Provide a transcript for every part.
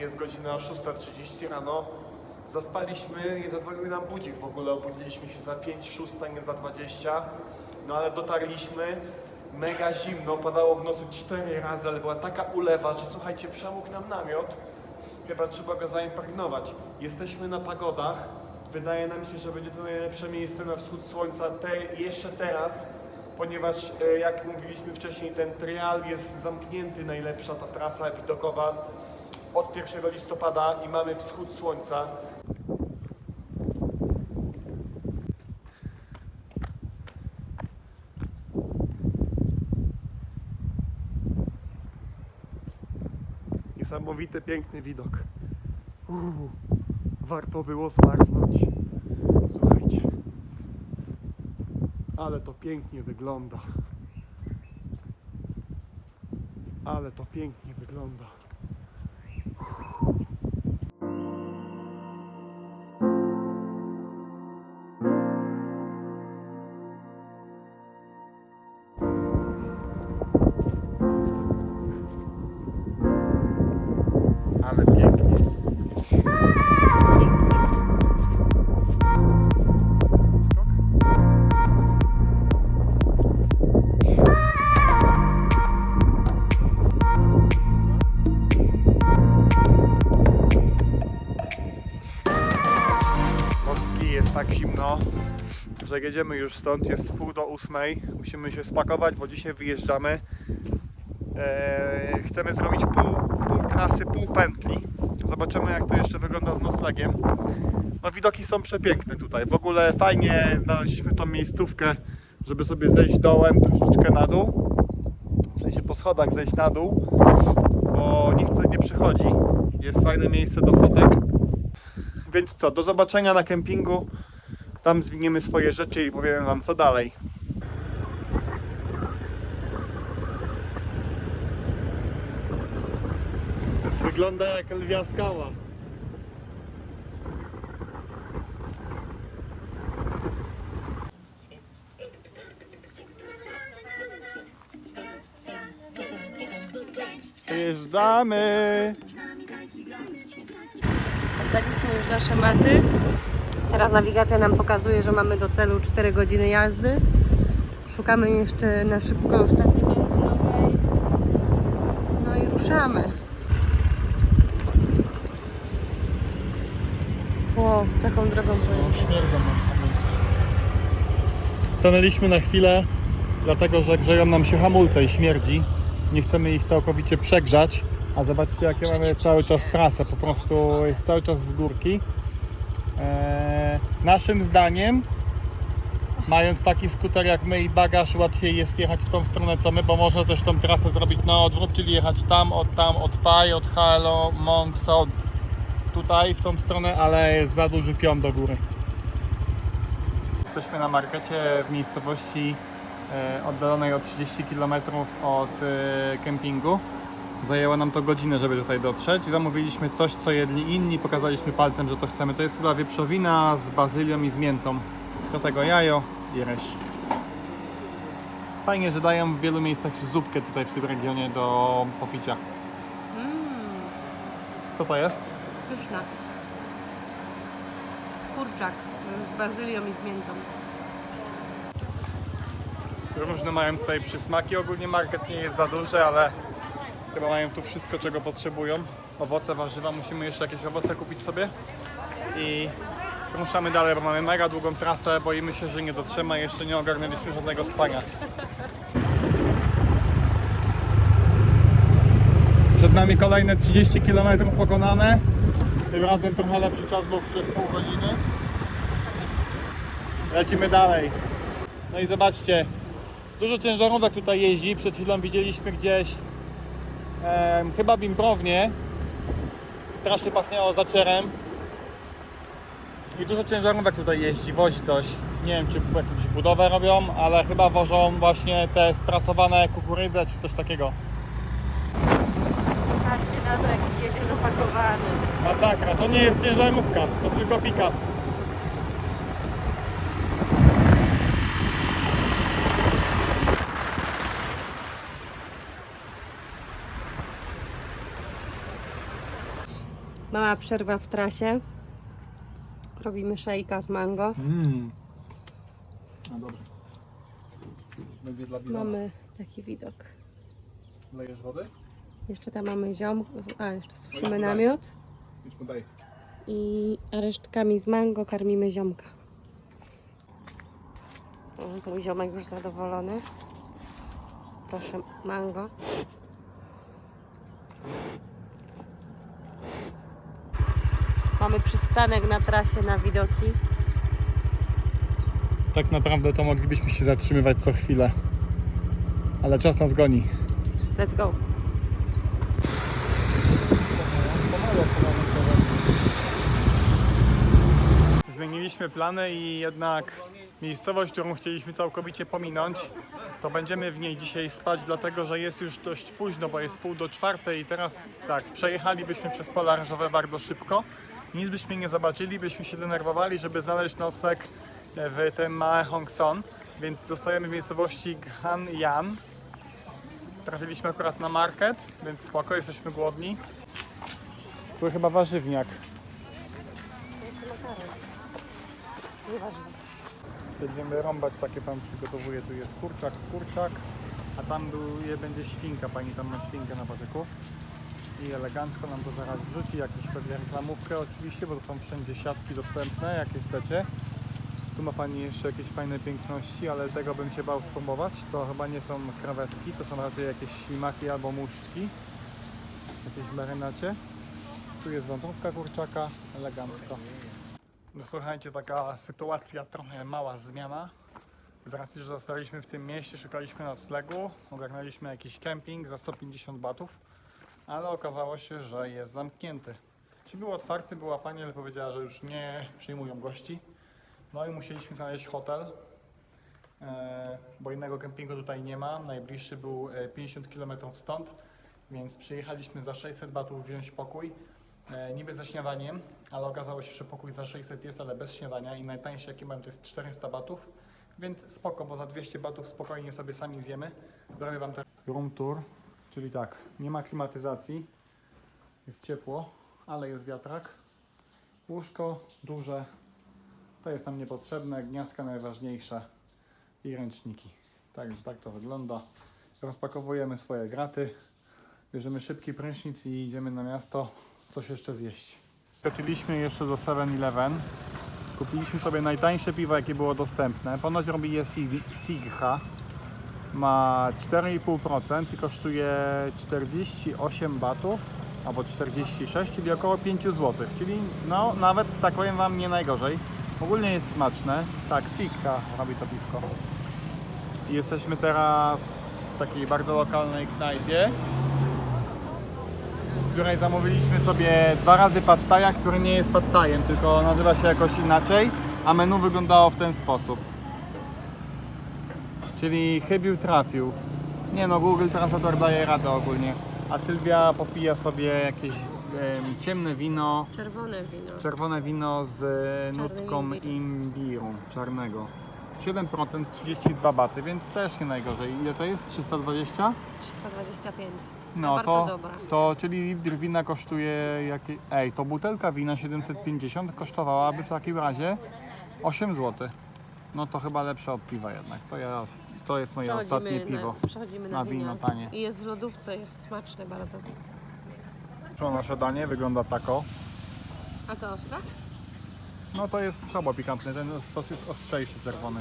Jest godzina 6.30 rano. Zaspaliśmy, nie zadzwonił nam budzik w ogóle, obudziliśmy się za 5, 6, nie za 20. No ale dotarliśmy, mega zimno, padało w nocy 4 razy, ale była taka ulewa, że słuchajcie, przemógł nam namiot. Chyba trzeba go zaimpregnować. Jesteśmy na pagodach. Wydaje nam się, że będzie to najlepsze miejsce na wschód słońca te, jeszcze teraz, ponieważ e, jak mówiliśmy wcześniej, ten trial jest zamknięty, najlepsza ta trasa widokowa od 1 listopada i mamy wschód słońca. Niesamowity, piękny widok. Uuu, warto było zmarznąć. Słuchajcie. Ale to pięknie wygląda. Ale to pięknie wygląda. Zimno, że jedziemy już stąd. Jest pół do ósmej. Musimy się spakować, bo dzisiaj wyjeżdżamy. Eee, chcemy zrobić pół, pół trasy, pół pętli. Zobaczymy jak to jeszcze wygląda z noclegiem. No widoki są przepiękne tutaj. W ogóle fajnie znaleźliśmy tą miejscówkę, żeby sobie zejść dołem troszeczkę na dół. W sensie po schodach zejść na dół, bo nikt tutaj nie przychodzi. Jest fajne miejsce do fotek. Więc co, do zobaczenia na kempingu. Tam zwiniemy swoje rzeczy i powiem wam co dalej. Wygląda jak lwia skała. Wyjeżdżamy! Oddaliśmy już nasze maty. Teraz nawigacja nam pokazuje, że mamy do celu 4 godziny jazdy. Szukamy jeszcze na szybko stacji benzynowej. No i ruszamy. Wow, taką drogą pojechać. Stanęliśmy na chwilę, dlatego że grzeją nam się hamulce i śmierdzi. Nie chcemy ich całkowicie przegrzać. A zobaczcie, jakie mamy cały czas trasę. Po prostu jest cały czas z górki. Eee, naszym zdaniem, mając taki skuter jak my i bagaż, łatwiej jest jechać w tą stronę co my, bo można też tą trasę zrobić na odwrót, czyli jechać tam, od tam, od Pai, od Halo, Monks, od tutaj w tą stronę, ale jest za duży pion do góry. Jesteśmy na markecie w miejscowości e, oddalonej o 30 km od e, kempingu. Zajęło nam to godzinę, żeby tutaj dotrzeć. Zamówiliśmy coś, co jedli inni. Pokazaliśmy palcem, że to chcemy. To jest chyba wieprzowina z bazylią i z miętą. Do tego jajo i ryż. Fajnie, że dają w wielu miejscach zupkę tutaj w tym regionie do popicia. Co to jest? Pyszna. Kurczak z bazylią i z miętą. Różne mają tutaj przysmaki. Ogólnie market nie jest za duży, ale chyba mają tu wszystko, czego potrzebują. Owoce, warzywa. Musimy jeszcze jakieś owoce kupić sobie. I ruszamy dalej, bo mamy mega długą trasę. Boimy się, że nie dotrzemy, a jeszcze nie ogarnęliśmy żadnego spania. Przed nami kolejne 30 km pokonane. Tym razem trochę lepszy czas, bo przez pół godziny. Lecimy dalej. No i zobaczcie, dużo ciężarówek tutaj jeździ. Przed chwilą widzieliśmy gdzieś em, chyba w Imprownie. Strasznie pachniało zaczerem. I dużo ciężarówek tutaj jeździ, wozi coś. Nie wiem, czy jakąś budowę robią, ale chyba wożą właśnie te sprasowane kukurydze czy coś takiego. Patrzcie na to, jak jedzie zapakowany. Masakra, to nie jest ciężarówka, to tylko pick-up. Mała przerwa w trasie. Robimy szejka z mango. Mmm. No dobrze. Będzie dla bizona. Mamy taki widok. Lejesz wody? Jeszcze tam mamy ziom. A, jeszcze suszymy namiot. Idź. I resztkami z mango karmimy ziomka. O, Mój ziomek już zadowolony. Proszę, mango. Mamy przystanek na trasie na widoki. Tak naprawdę to moglibyśmy się zatrzymywać co chwilę. Ale czas nas goni. Let's go. Zmieniliśmy plany i jednak miejscowość, którą chcieliśmy całkowicie pominąć, to będziemy w niej dzisiaj spać, dlatego że jest już dość późno, bo jest pół do czwartej i teraz tak, przejechalibyśmy przez pola ryżowe bardzo szybko. Nic byśmy nie zobaczyli, byśmy się denerwowali, żeby znaleźć nosek w tym Mae Hong Son, więc zostajemy w miejscowości Ghan Yan. Trafiliśmy akurat na market, więc spoko, jesteśmy głodni. Tu chyba warzywniak. Będziemy rąbać, takie pan przygotowuje. Tu jest kurczak, kurczak, a tam był, je będzie świnka. Pani tam ma świnkę na patyku. I elegancko nam to zaraz wrzuci. Jakieś pewnie reklamówkę oczywiście, bo to są wszędzie siatki dostępne, jakieś becie. Tu ma Pani jeszcze jakieś fajne piękności, ale tego bym się bał spróbować. To chyba nie są krewetki, to są raczej jakieś ślimaki albo muszczki. Jakieś w marynacie. Tu jest wątrówka kurczaka, elegancko. No słuchajcie, taka sytuacja, trochę mała zmiana. Z racji, że zostaliśmy w tym mieście, szukaliśmy noclegu, ogarnęliśmy jakiś kemping za 150 batów, ale okazało się, że jest zamknięty. Czy był otwarty, była pani, ale powiedziała, że już nie przyjmują gości. No i musieliśmy znaleźć hotel, e, bo innego kempingu tutaj nie ma. Najbliższy był e, 50 km stąd, więc przyjechaliśmy za 600 batów wziąć pokój. E, niby ze śniadaniem, ale okazało się, że pokój za 600 jest, ale bez śniadania i najtańszy jaki mam to jest 400 batów, więc spoko, bo za 200 batów spokojnie sobie sami zjemy. Zrobię Wam teraz room tour, czyli tak, nie ma klimatyzacji, jest ciepło, ale jest wiatrak. Łóżko duże, to jest nam niepotrzebne, gniazdka najważniejsze i ręczniki. Także tak to wygląda. Rozpakowujemy swoje graty, bierzemy szybki prysznic i idziemy na miasto coś jeszcze zjeść. Skoczyliśmy jeszcze do 7-Eleven. Kupiliśmy sobie najtańsze piwo, jakie było dostępne. Ponoć robi je Sig- Sigha. Ma 4,5% i kosztuje 48 batów albo 46, czyli około 5 zł. Czyli no nawet tak powiem Wam nie najgorzej. Ogólnie jest smaczne. Tak, Sigha robi to piwko. Jesteśmy teraz w takiej bardzo lokalnej knajpie w której zamówiliśmy sobie dwa razy pad thaja, który nie jest pad thajem, tylko nazywa się jakoś inaczej, a menu wyglądało w ten sposób. Czyli chybił, trafił. Nie no, Google Translator daje radę ogólnie. A Sylwia popija sobie jakieś em, ciemne wino, Czerwone wino. czerwone wino z e, Czarnym nutką imbiru czarnego. 7%, 32 baty, więc też nie najgorzej. Ile to jest? 320? 325. No bardzo to, dobra. to czyli litr wina kosztuje jakie... Ej, to butelka wina 750 kosztowałaby w takim razie 8 zł. No to chyba lepsze od piwa jednak. To, ja, to jest moje ostatnie Przechodzimy piwo. na, przechodzimy na, Na wino wino. tanie. I jest w lodówce, jest smaczne bardzo. To nasze danie wygląda tako. A to ostra? No to jest słabo pikantny, ten sos jest ostrzejszy czerwony.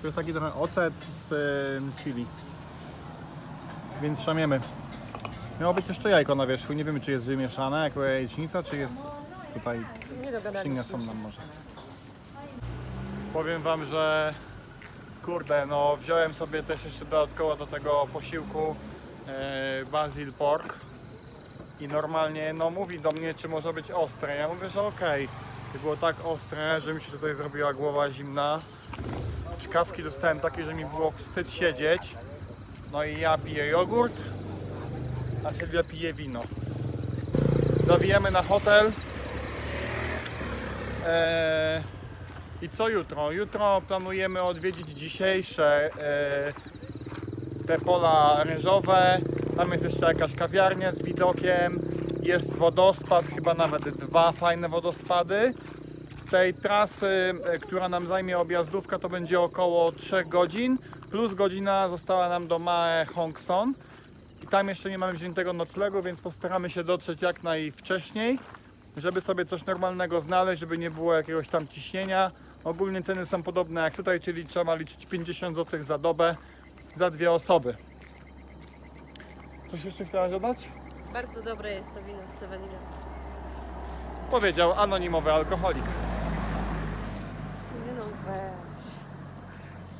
To jest taki trochę ocet z y, chili. Więc szamiemy. Miało być jeszcze jajko na wierzchu, nie wiemy czy jest wymieszane jako jajecznica, czy jest tutaj Nie dogadaliśmy się. nam może. Powiem wam, że kurde, no wziąłem sobie też jeszcze dodatkowo do tego posiłku e, basil pork i normalnie no mówi do mnie czy może być ostre. Ja mówię, że okej. Było tak ostre, że mi się tutaj zrobiła głowa zimna. Czkawki dostałem takie, że mi było wstyd siedzieć. No i ja piję jogurt, a Sylwia pije wino. Zawijamy na hotel. Eee, I co jutro? Jutro planujemy odwiedzić dzisiejsze e, te pola ryżowe. Tam jest jeszcze jakaś kawiarnia z widokiem jest wodospad, chyba nawet dwa fajne wodospady. Tej trasy, e, która nam zajmie objazdówka, to będzie około 3 godzin, plus godzina została nam do Mae Hong Son. I tam jeszcze nie mamy wziętego noclegu, więc postaramy się dotrzeć jak najwcześniej, żeby sobie coś normalnego znaleźć, żeby nie było jakiegoś tam ciśnienia. Ogólnie ceny są podobne jak tutaj, czyli trzeba liczyć 50 zł za dobę za dwie osoby. Coś jeszcze chciałaś dodać? Bardzo dobre jest to wino z Sevelina. Powiedział anonimowy alkoholik. Nie no, weź.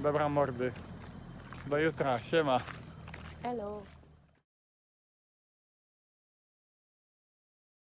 Dobra mordy. Do jutra, siema. Hello.